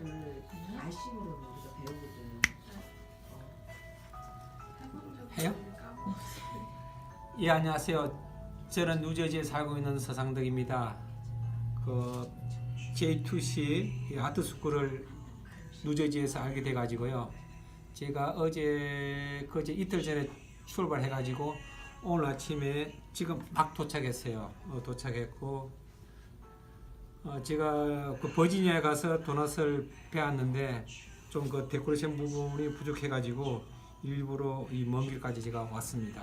이거를 알심으로 우리가 배우거든. 해요? 예 안녕하세요. 저는 뉴저지에 살고 있는 서상덕입니다. 그 J2C 이 아트 스쿨을 뉴저지에서 알게 돼 가지고요. 제가 어제 그제 이틀 전에 출발해 가지고 오늘 아침에 지금 막 도착했어요. 어, 도착했고 어, 제가 그 버지니아에 가서 도넛을 배웠는데 좀 그 데코레이션 부분이 부족해 가지고 일부러 이 먼 길까지 제가 왔습니다.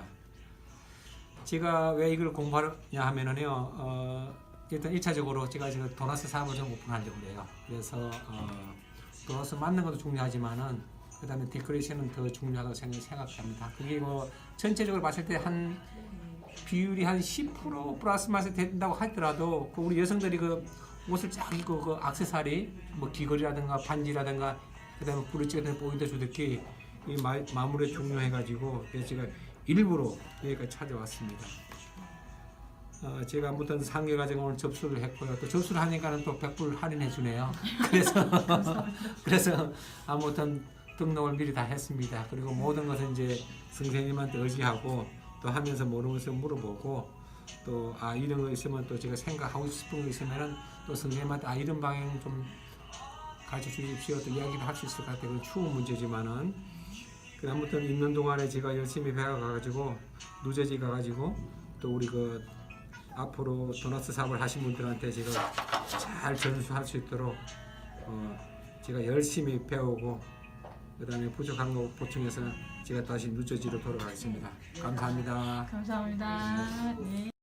제가 왜 이걸 공부하냐 하면은요, 어, 일단 1차적으로 제가 지금 도넛 사업을 좀 오픈하려고 그래요. 그래서, 어, 도넛 만드는 것도 중요하지만은, 그 다음에 데코레이션은 더 중요하다고 생각- 생각합니다. 그게 뭐, 전체적으로 봤을 때 한, 비율이 한 10% 플러스 마이너스 된다고 하더라도, 그 우리 여성들이 그 옷을 쫙 입고 그 액세서리, 뭐 귀걸이라든가 반지라든가, 그 다음에 브루치 같은 포인트 주듯이 이 마, 마무리 그래서 제가 일부러 여기까지 찾아왔습니다. 어, 제가 아무튼 상계 과정 오늘 접수를 했고요. 또 접수를 하니까는 또 100불 할인해 주네요. 그래서 그래서 아무튼 등록을 미리 다 했습니다. 그리고 모든 것은 이제 선생님한테 의지하고 또 하면서 것을 물어보고 또 아 이런 거 있으면 또 제가 생각하고 싶은 거 있으면은 또 선생님한테 아 이런 방향 좀 가르쳐 주십시오. 또 이야기를 할 수 있을 것 같아요. 추운 문제지만은 그 아무튼 있는 동안에 제가 열심히 배워가지고 누제지 가가지고 또 우리 그 앞으로 도넛 사업을 하신 분들한테 제가 잘 전수할 수 있도록 어 제가 열심히 배우고 그다음에 부족한 거 보충해서 제가 다시 누저지로 돌아가겠습니다. 감사합니다. 감사합니다. 네.